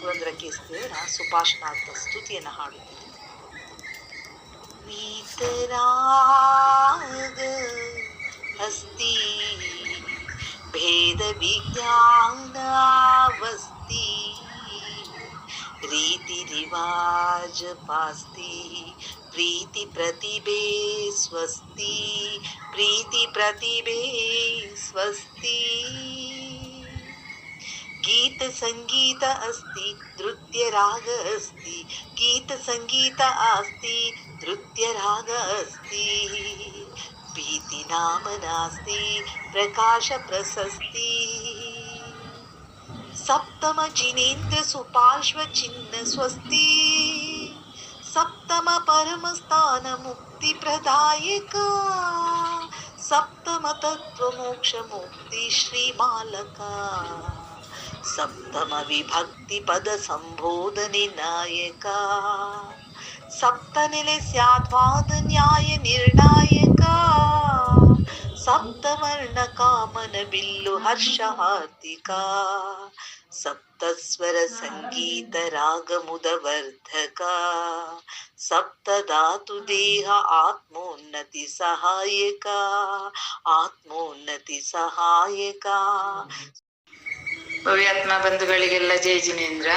ಪುರಂದರ ಕೇಸ್ದೇವರ ಸುಭಾಷಣಾರ್ಥ ಸ್ತುತಿಯನ್ನು ಹಾಡುತ್ತೀನಿ वीतराग अस्ति भेद विज्ञानावस्ति रीति रिवाज पास्ति प्रीति प्रतिभे स्वस्ति प्रीति प्रतिभे स्वस्ति गीत संगीत अस्ति नृत्य राग अस्ति। गीत संगीत अस्ति नृत्य राग अस्ति। भीति नाम नास्ति, प्रकाश प्रशस्ति। सप्तम जिनेन्द्र सुपार्श्व चिन्ह स्वस्ति। सप्तम परम स्थान मुक्ति प्रदायक। सप्तम तत्व मोक्ष मुक्ति श्रीमालका ಸಪ್ತಮ ವಿಭಕ್ತಿ ಪದ ಸಂಬೋಧನೆ ನಾಯಕ ಸಪ್ತನೆಲೆ ಸ್ಯಾದ್ವಾದ ನ್ಯಾಯ ನಿರ್ಣಾಯಕ ಸಪ್ತವರ್ಣ ಕಾಮನ ಬಿಲ್ಲು ಹರ್ಷ ಹಾರ್ದಿಕ ಸಪ್ತಸ್ವರ ಸಂಗೀತ ರಾಗಮುದ ವರ್ಧಕ ಸಪ್ತಧಾತು ದೇಹ ಆತ್ಮೋನ್ನತಿ ಸಹಾಯಕ ಆತ್ಮೋನ್ನತಿ ಸಹಾಯಕ ಭವ್ಯಾತ್ಮ ಬಂಧುಗಳಿಗೆಲ್ಲ ಜೈ ಜಿನೇಂದ್ರ.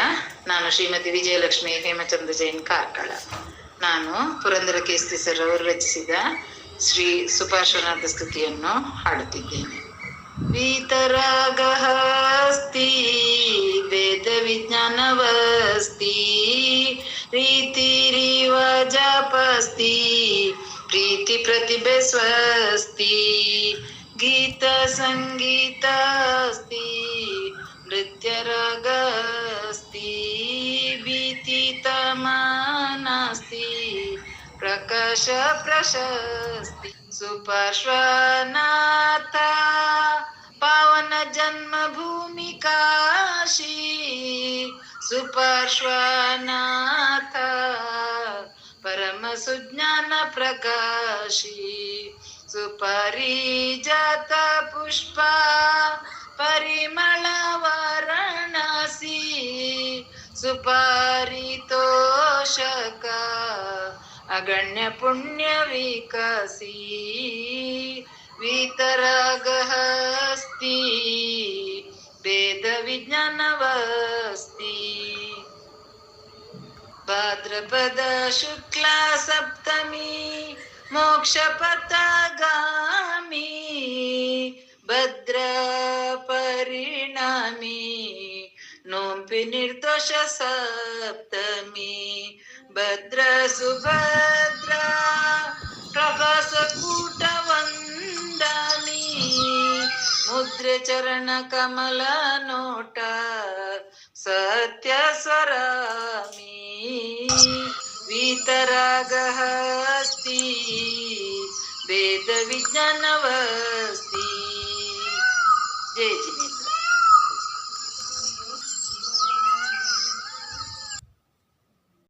ನಾನು ಶ್ರೀಮತಿ ವಿಜಯಲಕ್ಷ್ಮಿ ಹೇಮಚಂದ್ರ ಜೈನ್ ಕಾರ್ಕಳ. ನಾನು ಪುರಂದರ ಕೇಸ್ತಿ ಸರ್ ಅವರು ರಚಿಸಿದ ಶ್ರೀ ಸುಪಾರ್ಶ್ವನಾಥ ಸ್ತುತಿಯನ್ನು ಹಾಡುತ್ತಿದ್ದೇನೆ. ವೀತರಾಗಸ್ತಿ ವೇದ ವಿಜ್ಞಾನವಸ್ತಿ, ರೀತಿ ರಿವಾಜಪಸ್ತಿ, ಪ್ರೀತಿ ಪ್ರತಿಭೆ ಸ್ವಸ್ತಿ, ಗೀತ ಸಂಗೀತ विसरगस्ती भीती तमानास्ती प्रकाश प्रशस्ती सुपार्श्वनाथा पावन जन्मभूमिकाशी सुपार्श्वनाथ परमसुज्ञानप्रकाशी सुपरिजातपुष्पा का अगण्य पुण्य विकसी वितरागहस्ति वेदविज्ञानवस्ति। भाद्रपद शुक्ला सप्तमी मोक्षपथगामी भद्रपरिणामी नोम्पि निर्दोष सप्तमी। ಭದ್ರ ಸುಭದ್ರ ಪ್ರಭಾಸ ಕೂಟ ವಂದಾನಿ ಮುದ್ರೆ ಚರಣ ಕಮಲ ನೋಟ ಸತ್ಯ ಸ್ವರಾಮಿ वीतरागहस्ति वेदविज्ञानवस्ति जय जिनेन्द्र